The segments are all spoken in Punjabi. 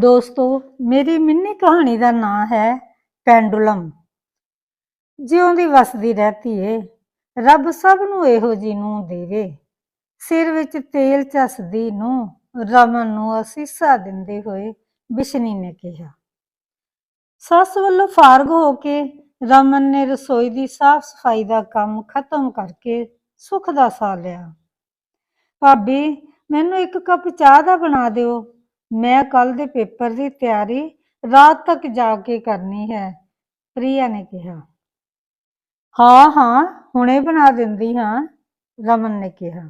ਦੋਸਤੋ, ਮੇਰੀ ਮਿੰਨੀ ਕਹਾਣੀ ਦਾ ਨਾਂ ਹੈ ਪੈਂਡੂਲਮ। ਜਿਉਂਦੀ ਵਸਦੀ ਰਹਤੀ ਏ, ਰੱਬ ਸਭ ਨੂੰ ਇਹੋ ਜੀ ਨੂੰ ਦੇਵੇ। ਸਿਰ ਵਿੱਚ ਤੇਲ ਚਸਦੀ ਨੂੰ ਰਮਨ ਨੂੰ ਅਸੀਸਾ ਦਿੰਦੇ ਹੋਏ ਬਿਸ਼ਨੀ ਨੇ ਕਿਹਾ। ਸੱਸ ਵੱਲੋਂ ਫਾਰਗ ਹੋ ਕੇ ਰਮਨ ਨੇ ਰਸੋਈ ਦੀ ਸਾਫ਼ ਸਫ਼ਾਈ ਦਾ ਕੰਮ ਖਤਮ ਕਰਕੇ ਸੁੱਖ ਦਾ ਸਾਹ ਲਿਆ। ਭਾਬੀ, ਮੈਨੂੰ ਇੱਕ ਕੱਪ ਚਾਹ ਦਾ ਬਣਾ ਦਿਓ। ਮੈਂ ਕੱਲ ਦੇ ਪੇਪਰ ਦੀ ਤਿਆਰੀ ਰਾਤ ਤੱਕ ਜਾ ਕੇ ਕਰਨੀ ਹੈ, ਪ੍ਰਿਆ ਨੇ ਕਿਹਾ। ਹਾਂ ਹਾਂ, ਹੁਣੇ ਬਣਾ ਦਿੰਦੀ ਹਾਂ, ਰਮਨ ਨੇ ਕਿਹਾ।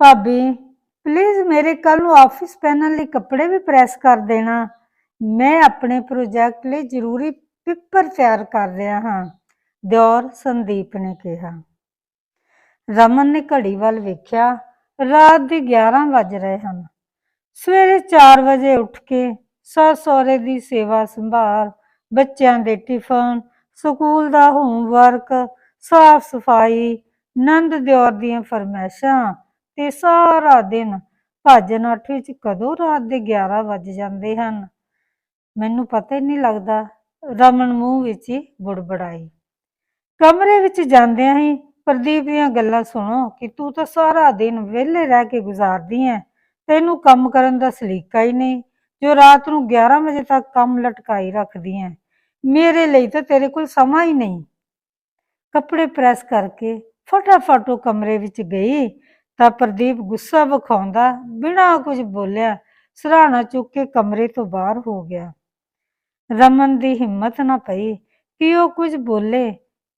ਭਾਬੀ ਪਲੀਜ਼ ਮੇਰੇ ਕੱਲ ਨੂੰ ਆਫਿਸ ਪਹਿਨਣ ਲਈ ਕੱਪੜੇ ਵੀ ਪ੍ਰੈਸ ਕਰ ਦੇਣਾ। ਮੈਂ ਆਪਣੇ ਪ੍ਰੋਜੈਕਟ ਲਈ ਜ਼ਰੂਰੀ ਪੇਪਰ ਤਿਆਰ ਕਰ ਰਿਹਾ ਹਾਂ, ਦਿਓਰ ਸੰਦੀਪ ਨੇ ਕਿਹਾ। ਰਮਨ ਨੇ ਘੜੀ ਵੱਲ ਵੇਖਿਆ, ਰਾਤ ਦੇ 11 ਵੱਜ ਰਹੇ ਹਨ। ਸਵੇਰੇ 4 ਵਜੇ ਉੱਠ ਕੇ ਸੱਸ ਸਹੁਰੇ ਦੀ ਸੇਵਾ ਸੰਭਾਲ, ਬੱਚਿਆਂ ਦੇ ਟਿਫਨ, ਸਕੂਲ ਦਾ ਹੋਮਵਰਕ ਸਾਫ਼ ਸਫ਼ਾਈ, ਨੰਦ ਦਿਓਰ ਦੀਆਂ ਫਰਮਾਇਸ਼ਾਂ ਤੇ ਸਾਰਾ ਦਿਨ ਭੱਜਣ ਅੱਠ ਵਿੱਚ ਕਦੋਂ ਰਾਤ ਦੇ 11 ਵੱਜ ਜਾਂਦੇ ਹਨ। ਮੈਨੂੰ ਪਤਾ ਹੀ ਨਹੀਂ ਲੱਗਦਾ ਰਮਨ ਮੂੰਹ ਵਿੱਚ ਹੀ ਬੁੜਬੜਾਈ। ਕਮਰੇ ਵਿੱਚ ਜਾਂਦਿਆਂ ਹੀ ਪ੍ਰਦੀਪ ਦੀਆਂ ਗੱਲਾਂ ਸੁਣੋ ਕਿ ਤੂੰ ਤਾਂ ਸਾਰਾ ਦਿਨ ਵਿਹਲੇ ਰਹਿ ਕੇ ਗੁਜ਼ਾਰਦੀ ਐ ਤੈਨੂੰ ਕੰਮ ਕਰਨ ਦਾ ਸਲੀਕਾ ਹੀ ਨਹੀਂ, ਜੋ ਰਾਤ ਨੂੰ 11 ਵਜੇ ਤੱਕ ਕੰਮ ਲਟਕਾਈ ਰੱਖਦੀ ਐ। ਮੇਰੇ ਲਈ ਤਾਂ ਤੇਰੇ ਕੋਲ ਸਮਾਂ ਹੀ ਨਹੀਂ। ਕੱਪੜੇ ਪ੍ਰੈਸ ਕਰਕੇ ਫਟਾਫਟ ਉਹ ਕਮਰੇ ਵਿੱਚ ਗਈ ਤਾਂ ਪ੍ਰਦੀਪ ਗੁੱਸਾ ਵਿਖਾਉਂਦਾ ਬਿਨਾਂ ਕੁਝ ਬੋਲਿਆ ਸਰਾਣਾ ਚੁੱਕ ਕੇ ਕਮਰੇ ਤੋਂ ਬਾਹਰ ਹੋ ਗਿਆ। ਰਮਨ ਦੀ ਹਿੰਮਤ ਨਾ ਪਈ ਕਿ ਉਹ ਕੁਝ ਬੋਲੇ,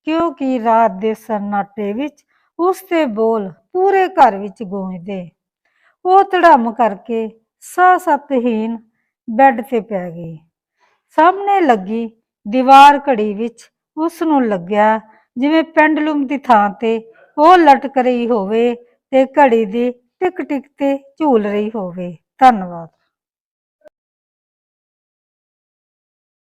ਕਿਉਂਕਿ ਰਾਤ ਦੇ ਸਰਨਾਟੇ ਵਿੱਚ ਉਸ ਦੇ ਬੋਲ ਪੂਰੇ ਘਰ ਵਿੱਚ ਗੂੰਜਦੇ। ਉਹ ਧੜਮ ਕਰਕੇ ਸਾਹ ਸਤਹੀਨ ਬੈੱਡ ਤੇ ਪੈ ਗਈ। ਸਾਹਮਣੇ ਲੱਗੀ ਦੀਵਾਰ ਘੜੀ ਵਿੱਚ ਉਸ ਨੂੰ ਲੱਗਿਆ ਜਿਵੇਂ ਪੈਂਡਲੂਮ ਦੀ ਥਾਂ ਤੇ ਉਹ ਲਟਕ ਰਹੀ ਹੋਵੇ ਤੇ ਘੜੀ ਦੀ ਟਿਕ ਟਿਕ ਤੇ ਝੂਲ ਰਹੀ ਹੋਵੇ। ਧੰਨਵਾਦ।